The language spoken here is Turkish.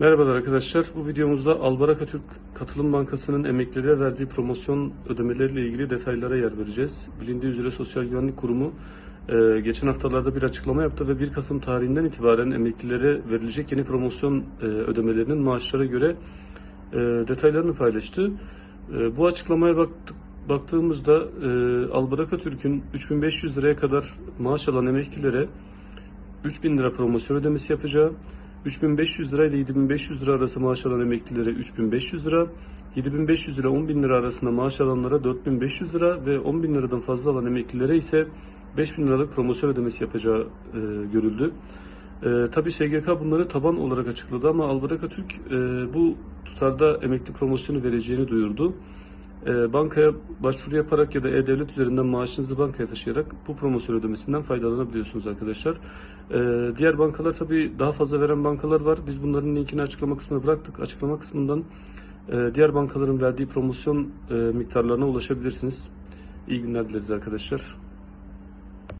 Merhabalar arkadaşlar. Bu videomuzda Albaraka Türk Katılım Bankası'nın emeklilere verdiği promosyon ödemeleriyle ilgili detaylara yer vereceğiz. Bilindiği üzere Sosyal Güvenlik Kurumu e, geçen haftalarda bir açıklama yaptı ve 1 Kasım tarihinden itibaren emeklilere verilecek yeni promosyon e, ödemelerinin maaşlara göre e, detaylarını paylaştı. Bu açıklamaya baktık, baktığımızda Albaraka Türk'ün 3500 liraya kadar maaş alan emeklilere 3000 lira promosyon ödemesi yapacağı, 3500 lira ile 7500 lira arası maaş alan emeklilere 3500 lira, 7500 ile 10000 lira arasında maaş alanlara 4500 lira ve 10000 liradan fazla alan emeklilere ise 5000 liralık promosyon ödemesi yapacağı e, görüldü. E, Tabi SGK bunları taban olarak açıkladı ama Albaraka Türk e, bu tutarda emekli promosyonu vereceğini duyurdu. E, bankaya başvuru yaparak ya da e-devlet üzerinden maaşınızı bankaya taşıyarak bu promosyon ödemesinden faydalanabiliyorsunuz arkadaşlar. E, diğer bankalar tabii daha fazla veren bankalar var. Biz bunların linkini açıklama kısmına bıraktık. Açıklama kısmından e, diğer bankaların verdiği promosyon e, miktarlarına ulaşabilirsiniz. İyi günler dileriz arkadaşlar.